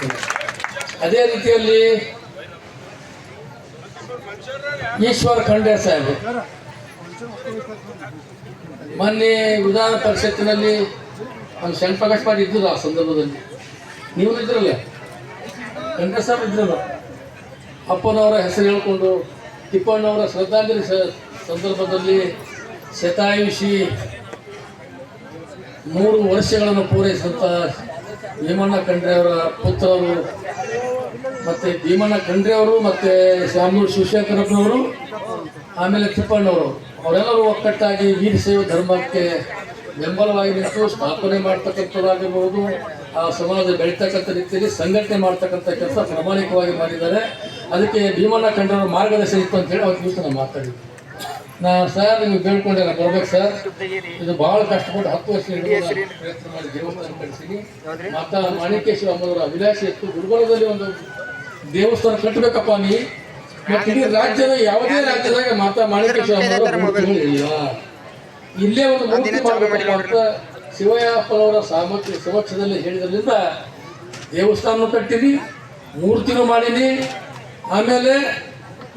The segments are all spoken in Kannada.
ಕೇಳ್ಕೊಳ್ತೇನೆ ಅದೇ ರೀತಿಯಲ್ಲಿ ಈಶ್ವರ ಖಂಡೆ ಸಾಹೇಬ್. ಮೊನ್ನೆ ವಿಧಾನ ಪರಿಷತ್ತಿನಲ್ಲಿ ಒಂದು ಸಣ್ಣ ಮಾಡಿ ಇದ್ದರು ಆ ಸಂದರ್ಭದಲ್ಲಿ. ನೀವು ಇದ್ರಲ್ಲ? ಖಂಡೆ ಸಾಹೇಬ್ ಇದ್ರಲ್ಲ. ಅಪ್ಪನವರ ಹೆಸರು ಹೇಳಿಕೊಂಡು, ತಿಪ್ಪಣ್ಣವರ ಶ್ರದ್ಧಾಂಜಲಿ ಸಂದರ್ಭದಲ್ಲಿ ಶತಾಯುಷಿ ಮೂರು ವರ್ಷಗಳನ್ನು ಪೂರೈಸಿದಂಥ ಭೀಮಣ್ಣ ಖಂಡ್ರೆ ಅವರ ಪುತ್ರರು, ಮತ್ತು ಭೀಮಣ್ಣ ಖಂಡ್ರೆ ಅವರು, ಮತ್ತು ಶಾಮೂರು ಶಿವಶೇಖರಪ್ಪನವರು, ಆಮೇಲೆ ತಿಪ್ಪಣ್ಣವರು. ಅವರೆಲ್ಲರೂ ಒಕ್ಕಟ್ಟಾಗಿ ಸೇವೆ ಧರ್ಮಕ್ಕೆ ಬೆಂಬಲವಾಗಿ ನಿಂತು ಸ್ಥಾಪನೆ ಮಾಡ್ತಕ್ಕಂಥದ್ದಾಗಿರ್ಬೋದು. ಆ ಸಮಾಜ ಬೆಳೀತಕ್ಕಂಥ ರೀತಿಯಲ್ಲಿ ಸಂಘಟನೆ ಮಾಡ್ತಕ್ಕಂಥ ಕೆಲಸ ಪ್ರಾಮಾಣಿಕವಾಗಿ ಮಾಡಿದ್ದಾರೆ. ಅದಕ್ಕೆ ಭೀಮಣ್ಣ ಖಂಡ್ರವರ ಮಾರ್ಗದರ್ಶನ ಇತ್ತು ಅಂತೇಳಿ ಅವತ್ತು ನಾನು ಮಾತಾಡಿದ್ದೆ ನಾ ಸರ್ ನೀವು ಬೇಡ್ಕೊಂಡೆ ನಾನು ಬರ್ಬೇಕು ಸರ್. ಇದು ಬಹಳ ಕಷ್ಟಪಟ್ಟು ಹತ್ತು ವರ್ಷ ಪ್ರಯತ್ನ ಮಾಡಿ ದೇವಸ್ಥಾನ ಮತ್ತ ಮಾತಾ ಮಾಣಿಕೇಶ್ವರ ಅಮ್ಮನವರ ಅಭಿಲಾಷೆ ಇತ್ತು. ಗುಲ್ಬರ್ಗದಲ್ಲಿ ಒಂದು ದೇವಸ್ಥಾನ ಕಟ್ಟಬೇಕಪ್ಪ ನೀ. ಮತ್ತೆ ಇಡೀ ರಾಜ್ಯದ ಯಾವುದೇ ರಾಜ್ಯದಾಗ ಮಾತಾ ಮಾಣಿಕೇಶ್ವರ ಅಮ್ಮನವರ ಇಲ್ಲ. ಇಲ್ಲೇ ಒಂದು ಮೂರ್ತಿ ಮಾಡಬೇಕಪ್ಪ ಅಂತ ಶಿವಯ್ಯಪ್ಪನವರ ಸಾಮರ್ಥ್ಯ ಸಮಕ್ಷದಲ್ಲಿ ಹೇಳಿದ್ರಿಂದ ದೇವಸ್ಥಾನ ಕಟ್ಟಿನಿ ಮೂರ್ತಿನೂ ಮಾಡೀನಿ ಆಮೇಲೆ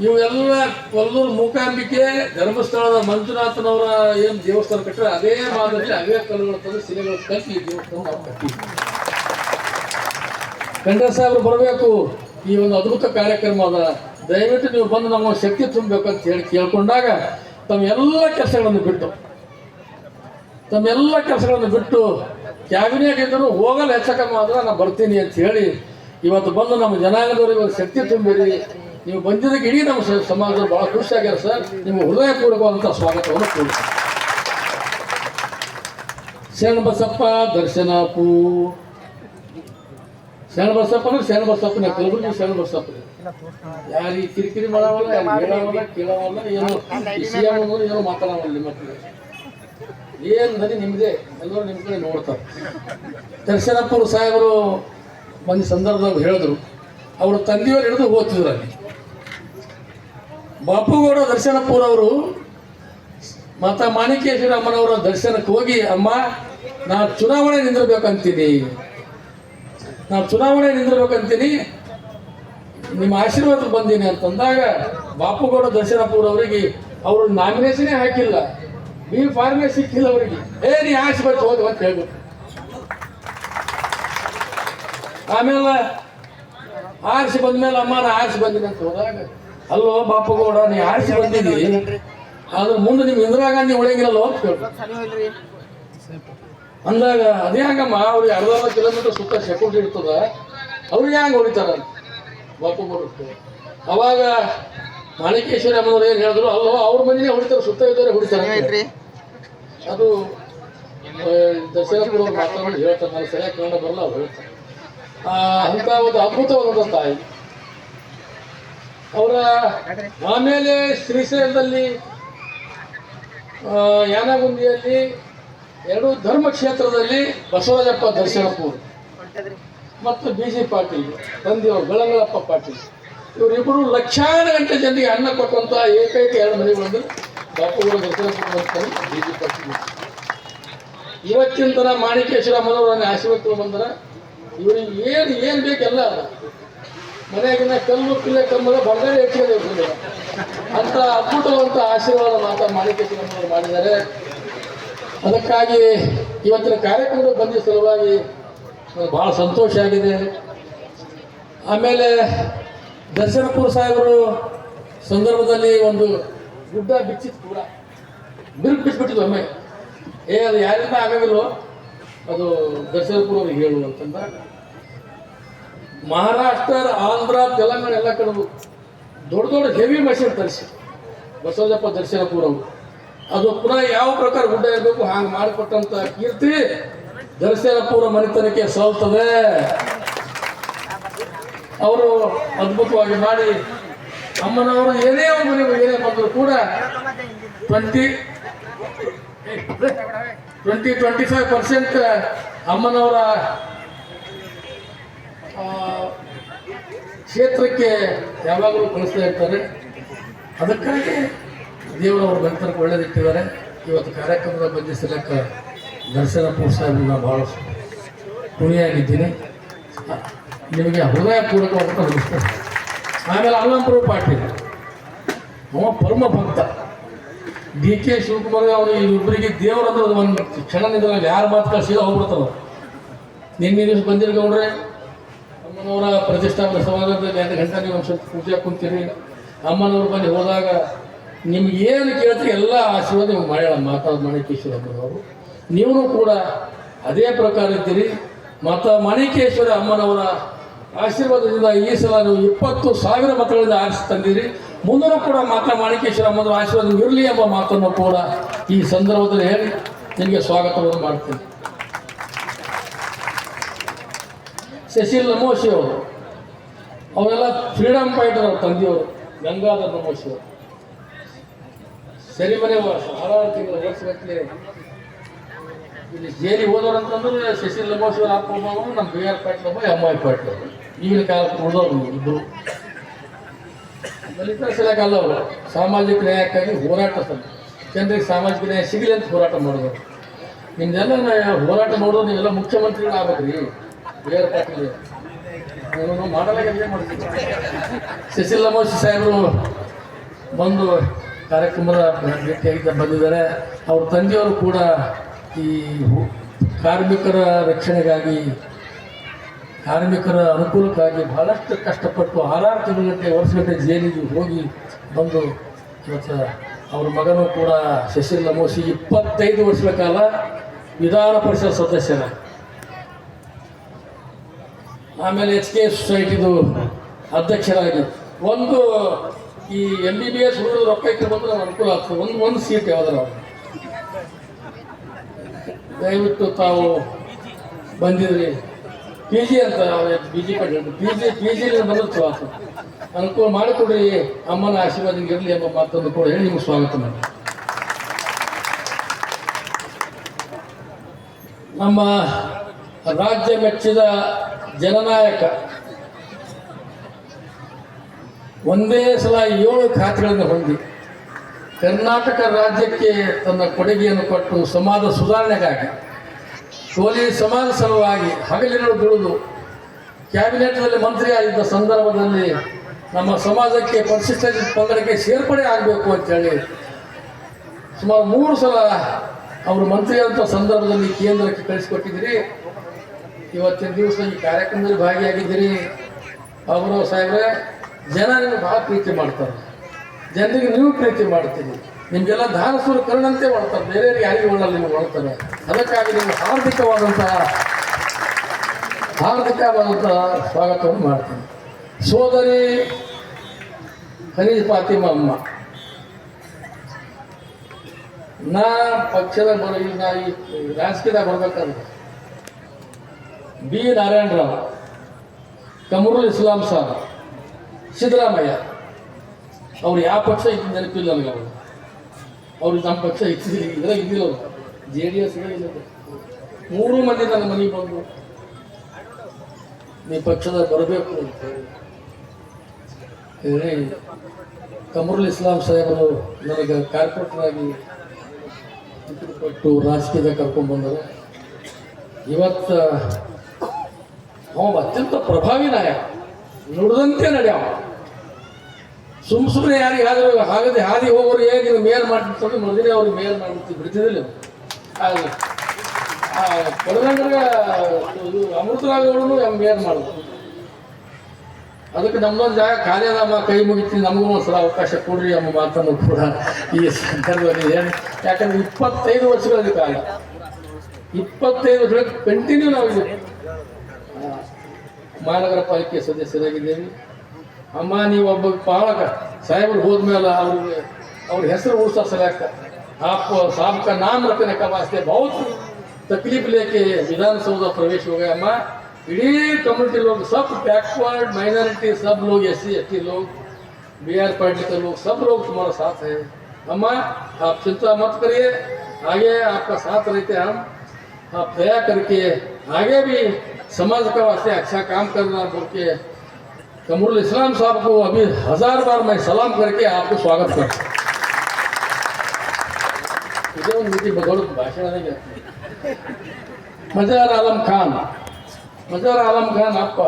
ಇವೆಲ್ಲ ಕೊಲ್ಲೂರು ಮೂಕಾಂಬಿಕೆ, ಧರ್ಮಸ್ಥಳದ ಮಂಜುನಾಥನವರ ಏನು ದೇವಸ್ಥಾನ ಕಟ್ಟರೆ ಅದೇ ಮಾದರಿ ಅದೇ ಕಲ್ಲುಗಳು ತಂದು ಶಿಲೆಗಳು ಕಟ್ಟಿ ಈ ದೇವಸ್ಥಾನ ನಾವು ಕಟ್ಟಿದ್ವಿ ಖಂಡ್ರೆ ಸಾಹೇಬರು ಬರಬೇಕು. ಈ ಒಂದು ಅದ್ಭುತ ಕಾರ್ಯಕ್ರಮ ಅದ. ದಯವಿಟ್ಟು ನೀವು ಬಂದು ನಮ್ಮ ಶಕ್ತಿ ತುಂಬಬೇಕು ಅಂತ ಹೇಳಿ ಕೇಳ್ಕೊಂಡಾಗ ತಮ್ಮ ಎಲ್ಲ ಕೆಲಸಗಳನ್ನು ಬಿಟ್ಟು, ತಮ್ಮೆಲ್ಲ ಕೆಲಸಗಳನ್ನು ಬಿಟ್ಟು ಕ್ಯಾಬಿನೆಟ್ ಇದ್ದರೂ ಹೋಗಲ್ಲ ಹೆಚ್ಚಕಮ್ಮ ಆದ್ರೆ ನಾನು ಬರ್ತೀನಿ ಅಂತ ಹೇಳಿ ಇವತ್ತು ಬಂದು ನಮ್ಮ ಜನಾಂಗದವರಿಗೆ ಒಂದು ಶಕ್ತಿ ತುಂಬಿರಿ. ನೀವು ಬಂದಿದ್ದಕ್ಕೆ ಇಡೀ ನಮ್ಮ ಸಮಾಜದಲ್ಲಿ ಭಾಳ ಖುಷಿ ಖುಷಿಯಾಗ್ಯಾರ ಸರ್. ನಿಮ್ಮ ಹೃದಯಪೂರ್ವಕವಾದಂಥ ಸ್ವಾಗತವನ್ನು ಕೋರುತ್ತೇನೆ. ಶರಣಬಸಪ್ಪ ದರ್ಶನಾಪು. ಶರಣ ಬಸಪ್ಪ ಅಂದ್ರೆ ಶರಣ ಬಸಪ್ಪನ ಕಲಬುರಗಿ ಶರಣಬಸಪ್ಪ ಯಾರು ಈ ಕಿರಿಕಿರಿ ಮಾಡವಲ್ಲ ಹೇಳವಲ್ಲ, ಕೇಳವಲ್ಲ, ಏನೋ ಸಿ ಎಂ ಏನೋ ಮಾತಾಡವಲ್ಲ ನಿಮ್ಮ ಏನು ನದಿ ನಿಮ್ಮದೇ ಎಲ್ಲರೂ ನಿಮ್ಮ ಕಡೆ ನೋಡ್ತಾರೆ. ದರ್ಶನಪ್ಪರು ಸಾಹೇಬರು ಒಂದು ಸಂದರ್ಭದಾಗ ಹೇಳಿದ್ರು. ಅವರು ತಂದೆಯವರು ಹಿಡಿದು ಓದ್ತಿದ್ರು ಅಲ್ಲಿ. ಬಾಪುಗೌಡ ಅವರು ಮಾತಾ ಮಾಣಿಕೇಶ್ವರ ಅಮ್ಮನವರ ದರ್ಶನಕ್ಕೆ ಹೋಗಿ, ಅಮ್ಮ, ನಾ ಚುನಾವಣೆ ನಿಂದಿರ್ಬೇಕಂತೀನಿ. ನಾನು ಚುನಾವಣೆ ನಿಂದಿರ್ಬೇಕಂತೀನಿ. ನಿಮ್ಮ ಆಶೀರ್ವಾದ ಬಂದೀನಿ ಅಂತಂದಾಗ ಬಾಪುಗೌಡ ದರ್ಶನಪುರವರಿಗೆ ಅವರು ನಾಮಿನೇಷನೇ ಹಾಕಿಲ್ಲ. ನೀವು ಫಾರ್ಮೇ ಸಿಕ್ಕಿಲ್ಲ ಅವರಿಗೆ. ಏ, ನೀ ಆಶೀರ್ವಾದ ಹೋಗಿ ಅಂತ ಹೇಳ್ಬಿಟ್ಟು ಆಮೇಲೆ ಆರಿಸಿ ಬಂದ್ಮೇಲೆ, ಅಮ್ಮ, ನಾ ಆರಿಸಿ ಬಂದಿನಿ ಅಂತ ಹೋದಾಗ ಅಲ್ಲೋ ಬಾಪಗೌಡ ನೀ ಆರಿಸಿ ಬಂದಿದ್ದಿ ಆದ್ರೆ ಮುಂದೆ ನಿಮ್ಗೆ ಇಂದಿರಾ ಗಾಂಧಿ ಉಳಿಯಂಗಿಲ್ಲ ಅಂದಾಗ ಅದೇ ಹಂಗಮ್ಮ ಅವ್ರಿಗೆ ಅರ್ಧ ಅರ್ಧ ಕಿಲೋಮೀಟರ್ ಸುತ್ತ ಸೆಕ್ಯೂರಿಟಿ ಇರ್ತದ ಅವ್ರಿಗೆ ಹ್ಯಾಂಗ ಹೊಡಿತಾರ? ಬಾಪು ಬರುತ್ತೆ ಅವಾಗ ಮಾಣಿಕೇಶ್ವರ ಅಮ್ಮನವ್ರು ಏನು ಹೇಳಿದ್ರು? ಅಲ್ಲೋ ಅವ್ರ ಮನೆಯೇ ಹೊಡಿತಾರೆ ಸುತ್ತ ಇದ್ದಾರೆ ಹೊಡಿತಾರೆ ಅದು ದಶರಥರು ಮಾತಾಡಿ ಹೇಳ್ತಾರೆ ನಾನು ಸರಿಯಾಗಿ ಕನ್ನಡ ಬರಲ್ಲ ಅವ್ರು ಹೇಳ್ತಾರೆ. ಅಂತ ಒಂದು ಅದ್ಭುತವಾದ ತಾಯಿ. ಅವರ ಆಮೇಲೆ ಶ್ರೀಶೈಲದಲ್ಲಿ ಯಾನಗುಂದಿಯಲ್ಲಿ ಎರಡು ಧರ್ಮ ಕ್ಷೇತ್ರದಲ್ಲಿ ಬಸವರಾಜಪ್ಪ ದರ್ಶನಪುರ ಮತ್ತು ಬಿ ಜಿ ಪಾಟೀಲ್ ತಂದೆಯವರು ಬೆಳಂಗಳಪ್ಪ ಪಾಟೀಲ್. ಇವರಿಬ್ಬರು ಲಕ್ಷಾಂತರ ಗಂಟೆ ಜನರಿಗೆ ಅನ್ನ ಕೊಟ್ಟಂತ ಏಕೈಕ ಎರಡು ಮನೆಗಳು ಬಾಪುಗಳು ದರ್ಶನ ಬಿ ಜಿ ಪಾಟೀಲ್. ಇವತ್ತಿನ ತನ ಮಾಣಿಕೇಶ್ವರ ಮನೋರನ್ನ ಆಶೀರ್ವಾದ ಬಂದ್ರೆ ಇವರಿಗೆ ಏನು ಏನು ಬೇಕೆಲ್ಲ ಮನೆಯಾಗಿನ ಕಲ್ಲು ಕಿಲ್ಲೆ ಕಂಬದ ಬಂಗಾರ ಹೆಚ್ಚಿಗೆ ಅಂತ ಅದ್ಭುತವಂತ ಆಶೀರ್ವಾದ ಮಾತ ಮಾಡಿಕೆ ಮಾಡಿದ್ದಾರೆ. ಅದಕ್ಕಾಗಿ ಇವತ್ತಿನ ಕಾರ್ಯಕ್ರಮದ ಬಂದಿದ್ದ ಸಲುವಾಗಿ ಬಹಳ ಸಂತೋಷ ಆಗಿದೆ. ಆಮೇಲೆ ದರ್ಶನಪುರ ಸಾಹೇಬರು ಸಂದರ್ಭದಲ್ಲಿ ಒಂದು ಗುಡ್ಡ ಬಿಚ್ಚಿತ್ತು ಕೂಡ. ಬಿರುಕು ಬಿಚ್ಚಿಬಿಟ್ಟಿದ್ದು ಒಮ್ಮೆ. ಏ, ಅದು ಯಾರಿಂದ ಆಗೋದಿಲ್ಲೋ ಅದು ದರ್ಶನಪುರ ಅವ್ರಿಗೆ ಹೇಳು ಅಂತಂದಾಗ ಮಹಾರಾಷ್ಟ್ರ, ಆಂಧ್ರ, ತೆಲಂಗಾಣ ಎಲ್ಲ ಕಡೆ ದೊಡ್ಡ ದೊಡ್ಡ ಹೆವಿ ಮಷಿನ್ ತರಿಸಿ. ಬಸವಜಪ್ಪ ದರ್ಶನಪುರ. ಅದು ಪುನಃ ಯಾವ ಪ್ರಕಾರ ಗುಡ್ಡ ಇರಬೇಕು, ಹಾಗೆ ಮಾಡಿಕೊಟ್ಟಂತ ಕೀರ್ತಿ ದರ್ಶನಪುರ ಮನೆತನಕ್ಕೆ ಸಲ್ತದೆ. ಅವರು ಅದ್ಭುತವಾಗಿ ಮಾಡಿ. ಅಮ್ಮನವರು ಏನೇ ಮನೆಗೆ ಏನೇ ಬಂದರೂ ಕೂಡ twenty twenty twenty five percent ಅಮ್ಮನವರ ಕ್ಷೇತ್ರಕ್ಕೆ ಯಾವಾಗಲೂ ಕಳಿಸ್ತಾ ಇರ್ತಾರೆ. ಅದಕ್ಕಾಗಿ ದೇವರವರು ಬಂತನಕ್ಕೆ ಒಳ್ಳೇದಿಟ್ಟಿದ್ದಾರೆ. ಇವತ್ತು ಕಾರ್ಯಕ್ರಮದ ಬಂಧಿಸಲಕ್ಕ ದರ್ಶನ ಪೂರ್ಸಾಗಿ ನಾನು ಭಾಳ ಋಣಿಯಾಗಿದ್ದೀನಿ ನಿಮಗೆ ಹೃದಯಪೂರ್ವಕವಾದ ನಮಸ್ಕಾರ ಆಮೇಲೆ ಅಲ್ಲಂಪುರ ಪಾಟೀಲ್. ಅವ ಪರಮ ಭಕ್ತ. ಡಿ ಕೆ ಶಿವಕುಮಾರ್ ಅವರು ಇಬ್ಬರಿಗೆ ದೇವರಂದ್ರೆ ಒಂದು ಕ್ಷಣ ನಿಧಾನ ಯಾರು ಮಾತು ಕಳಿಸಿದ ಹೋಗ್ಬಿಡ್ತಾರ ನಿನ್ನೆ ದಿವಸ ಬಂದಿರಿ ಗೌಡ್ರೆ ಅಮ್ಮನವರ ಪ್ರತಿಷ್ಠಾಪನಾ ಸಮಾರಂಭದಲ್ಲಿ ಎರಡು ಗಂಟೆ ನೀವು ಒಂದು ಸ್ವಲ್ಪ ಪೂಜೆ ಕುಂತೀರಿ. ಅಮ್ಮನವ್ರು ಬಂದು ಹೋದಾಗ ನಿಮ್ಗೆ ಏನು ಕೇಳ್ತೀರಿ ಎಲ್ಲ ಆಶೀರ್ವಾದ ನೀವು ಮಾಡ್ಯಾಳ ಮಾತಾಡ ಮಾಣಿಕೇಶ್ವರ ಅಮ್ಮನವರು. ನೀವು ಕೂಡ ಅದೇ ಪ್ರಕಾರ ಇದ್ದೀರಿ. ಮತ್ತು ಮಾಣಿಕೇಶ್ವರ ಅಮ್ಮನವರ ಆಶೀರ್ವಾದದಿಂದ ಈ ಸಲ ನೀವು ಇಪ್ಪತ್ತು ಸಾವಿರ ಮತಗಳಿಂದ ಆರಿಸಿ ತಂದಿರಿ. ಮುಂದೂ ಕೂಡ ಮಾತಾ ಮಾಣಿಕೇಶ್ವರ ಅಮ್ಮನವರ ಆಶೀರ್ವಾದ ಇರಲಿ ಎಂಬ ಮಾತನ್ನು ಕೂಡ ಈ ಸಂದರ್ಭದಲ್ಲಿ ಹೇಳಿ. ನಿಮಗೆ ಸ್ವಾಗತವನ್ನು ಮಾಡ್ತೀನಿ. ಶಶಿಲ್ ನಮೋಶಿ ಅವರು. ಅವರೆಲ್ಲ ಫ್ರೀಡಮ್ ಫೈಟರ್ ಅವ್ರ ತಂದೆಯವರು ಗಂಗಾಧರ್ ನಮೋಶಿ ಅವರು. ಸರಿಮನೆ ಹಲವಾರು ತಿಂಗಳು ವರ್ಷಗಟ್ಟಲೆ ಇಲ್ಲಿ ಜೇಲಿಗೆ ಹೋದವ್ರು ಅಂತಂದ್ರೆ ಶಶಿಲ್ ನಮೋಶಿ ಅವರು ಹಾಕೊಂಡು ನಮ್ಮ B R Patil M I Patil ಈಗಿನ ಕಾಲಕ್ಕೆ ಉಳಿದವ್ರು ಇಬ್ಬರು ದಲಿತ ಸಲಕ್ಕೆ ಅಲ್ಲ ಅವರು ಸಾಮಾಜಿಕ ನ್ಯಾಯಕ್ಕಾಗಿ ಹೋರಾಟ ಜನರಿಗೆ ಸಾಮಾಜಿಕ ನ್ಯಾಯ ಸಿಗಲಿ ಅಂತ ಹೋರಾಟ ಮಾಡಿದ್ರು ನಿಮ್ದೆಲ್ಲ ಹೋರಾಟ ಮಾಡೋದು ನೀವೆಲ್ಲ ಮುಖ್ಯಮಂತ್ರಿಗಳು ಆಗ್ಬೇಕ್ರಿ ಶಶಿಲ್ ನಮೋಶಿ ಸಾಹೇಬರು ಬಂದು ಕಾರ್ಯಕ್ರಮದ ಭೇಟಿಯಾಗಿದ್ದ ಬಂದಿದ್ದಾರೆ. ಅವ್ರ ತಂದೆಯವರು ಕೂಡ ಈ ಕಾರ್ಮಿಕರ ರಕ್ಷಣೆಗಾಗಿ, ಕಾರ್ಮಿಕರ ಅನುಕೂಲಕ್ಕಾಗಿ ಬಹಳಷ್ಟು ಕಷ್ಟಪಟ್ಟು ಆರಾರು ತಿಂಗಳಂತೆ ವರ್ಷಗಟ್ಟೆ ಜೈಲಿಗೆ ಹೋಗಿ ಬಂದು ಇವತ್ತು ಅವ್ರ ಮಗನೂ ಕೂಡ ಶಶಿಲ್ ಲಮೋಸಿ ಇಪ್ಪತ್ತೈದು ವರ್ಷಗಳ ಕಾಲ ವಿಧಾನ ಪರಿಷತ್ ಸದಸ್ಯರ ಆಮೇಲೆ ಎಚ್ ಕೆ ಸೊಸೈಟಿದು ಅಧ್ಯಕ್ಷರಾಗಿ. ಒಂದು ಈ ಎಂ ಬಿ ಬಿ ಎಸ್ ಹುಡುಗರು ರೊಕ್ಕ ಇಟ್ಟು ಬಂದ್ರೆ ಅನುಕೂಲ ಆಗ್ತದೆ. ಒಂದು ಒಂದು ಸೀಟ್ ಯಾವ್ದಾರ ದಯವಿಟ್ಟು ತಾವು ಬಂದಿದ್ರಿ. ಪಿ ಜಿ ಅಂತ B J P P G P G ಬಂದ್ರೆ ಚಲೋ ಅನುಕೂಲ ಮಾಡಿಕೊಡ್ರಿ. ಅಮ್ಮನ ಆಶೀರ್ವಾದ ಇರಲಿ ಎಂಬ ಮಾತನ್ನು ಕೂಡ ಹೇಳಿ ನಿಮ್ಗೆ ಸ್ವಾಗತ ಮಾಡಿ ನಮ್ಮ ರಾಜ್ಯ ಮೆಚ್ಚಿದ ಜನನಾಯಕ. ಒಂದೇ ಸಲ ಏಳು ಖಾತೆಗಳನ್ನು ಹೊಂದಿ ಕರ್ನಾಟಕ ರಾಜ್ಯಕ್ಕೆ ತನ್ನ ಕೊಡುಗೆಯನ್ನು ಕೊಟ್ಟು ಸಮಾಜ ಸುಧಾರಣೆಗಾಗಿ, ಕೋಲಿ ಸಮಾಜ ಸಲುವಾಗಿ ಹಗಲಿರುಳು ದುಡಿದು ಕ್ಯಾಬಿನೆಟ್ನಲ್ಲಿ ಮಂತ್ರಿಯಾಗಿದ್ದ ಸಂದರ್ಭದಲ್ಲಿ ನಮ್ಮ ಸಮಾಜಕ್ಕೆ ಪರಿಶಿಷ್ಟ ಪಂಗಡಕ್ಕೆ ಸೇರ್ಪಡೆ ಆಗಬೇಕು ಅಂತೇಳಿ ಸುಮಾರು ಮೂರು ಸಲ ಅವರು ಮಂತ್ರಿಯಾದಂಥ ಸಂದರ್ಭದಲ್ಲಿ ಕೇಂದ್ರಕ್ಕೆ ಕಳಿಸಿಕೊಟ್ಟಿದ್ದೀರಿ. ಇವತ್ತಿನ ದಿವಸ ಈ ಕಾರ್ಯಕ್ರಮದಲ್ಲಿ ಭಾಗಿಯಾಗಿದ್ದೀರಿ. ಅವರು ಸಾಹೇಬ್ರೆ, ಜನ ನಿಮಗೆ ಭಾಳ ಪ್ರೀತಿ ಮಾಡ್ತಾರೆ. ಜನರಿಗೆ ನೀವು ಪ್ರೀತಿ ಮಾಡ್ತೀರಿ. ನಿಮಗೆಲ್ಲ ಧಾರಸೂರು ಕರುಣಂತೆ ಮಾಡ್ತಾರೆ. ಬೇರೆಯವ್ರಿಗೆ ಯಾರಿಗೆ ಒಳ್ಳಲ್ಲ ನಿಮಗೆ ಒಳ್ತಾರೆ ಅದಕ್ಕಾಗಿ ನೀವು ಹಾರ್ದಿಕವಾದಂತಹ ಹಾರ್ದಿಕವಾದಂತಹ ಸ್ವಾಗತವನ್ನು ಮಾಡ್ತೀನಿ. ಸೋದರಿ ಖನೀಜ್ ಫಾತಿಮ ಅಮ್ಮ. ನಾ ಪಕ್ಷದ ಬರೋ ಈಗ ನಾ ಈ ರಾಜಕೀಯದಾಗ ಬರ್ಬೇಕಾದ್ರೆ ಬಿ. ನಾರಾಯಣರಾವ್, ಕಮರುಲ್ ಇಸ್ಲಾಂ ಸಾರ್ ಸಿದ್ದರಾಮಯ್ಯ. ಅವ್ರು ಯಾವ ಪಕ್ಷ ಇತ್ತು ನೆನಪಿಲ್ಲ ನನಗೆ ಅವರು. ಅವ್ರು ನಮ್ಮ ಪಕ್ಷ ಇತ್ತು ಇದ್ರಾಗ ಇದ್ದಿಲ್ಲ ಜೆ ಡಿ ಎಸ್ ಇಲ್ಲ ಮೂರು ಮಂದಿ ನನ್ನ ಮನೆಗೆ ಬಂದು ನೀ ಪಕ್ಷದ ಬರಬೇಕು ಅಂತ ಹೇಳಿ. ಕಮರುಲ್ ಇಸ್ಲಾಂ ಸಾಹೇಬರು ನನಗೆ ಕಾರ್ಪೊರೇಟರ್ ಆಗಿ ಟಿಕೆಟ್ ಕೊಟ್ಟು ರಾಜಕೀಯದಾಗ ಕರ್ಕೊಂಡು ಬಂದರು. ಇವತ್ತು ಅವ ಅತ್ಯಂತ ಪ್ರಭಾವಿ ನಾಯಕ. ನುಡಿದಂತೆ ನಡೆಯವ. ಸುಮ್ ಸುಮ್ಮನೆ ಯಾರಿಗೆ ಆದರೂ ಹಾಗದೆ ಹಾದಿ ಹೋಗೋರು ಹೇಗೆ ಮೇಲ್ ಮಾಡಿರ್ತದೆ ಮೊದಲೇ ಅವ್ರಿಗೆ ಮೇಲ್ ಮಾಡ್ಬಿಡ್ತೀವಿ ಬಿಡ್ತಿದ್ದಿಲ್ಲ ಕೊಡಗಂಡ್ರಿಗೆ ಇದು ಮೇಲ್ ಮಾಡೋದು ಅದಕ್ಕೆ ನಮ್ದೊಂದು ಜಾಗ ಖಾಲಿ ಕೈ ಮುಗಿತೀನಿ, ನಮಗೂ ಒಂದ್ಸಲ ಅವಕಾಶ ಕೊಡ್ರಿ ಎಂಬ ಮಾತನ್ನು ಕೂಡ ಈ ಸಂದರ್ಭದಲ್ಲಿ ಹೇಳಿ. ಯಾಕಂದ್ರೆ ಇಪ್ಪತ್ತೈದು ವರ್ಷಗಳ ಕಾಲ. ಇಪ್ಪತ್ತೈದು ವರ್ಷಗಳ ಕಂಟಿನ್ಯೂ ನಾವು ಮಹಾನಗರ ಪಾಲಿಕೆ ಸದಸ್ಯರಾಗಿದ್ದೇವೆ ಅಮ್ಮ ನೀವು ಒಬ್ಬ ಭಾಳ ಸಾಹೇಬರು ಹೋದ್ಮೇಲೆ ಅವ್ರಿಗೆ ಅವ್ರ ಹೆಸರು ಉಳಿಸೋ ಸಲಕ आप साहब का नाम रखने का वास्ते बहुत तकलीफ लेके विधानसौध प्रवेश हो गए अम्मा इडी कम्युनिटी लोग सब बैकवर्ड माइनॉरिटी सब लोग एस सी एस टी लोग बी आर पार्टी के लोग सब लोग तुम्हारा साथ है अम्मा आप चिंता मत करिए आगे आपका साथ रहते हैं हम आप दया करके, आगे भी समाज का वास्ते अच्छा काम करना बोल के कमरुल इस्लाम साहब को अभी हज़ार बार मैं सलाम करके आपको स्वागत करता मुझे बदौलत भाषण नहीं करती मजहर आलम खान मजहर आलम खान आपका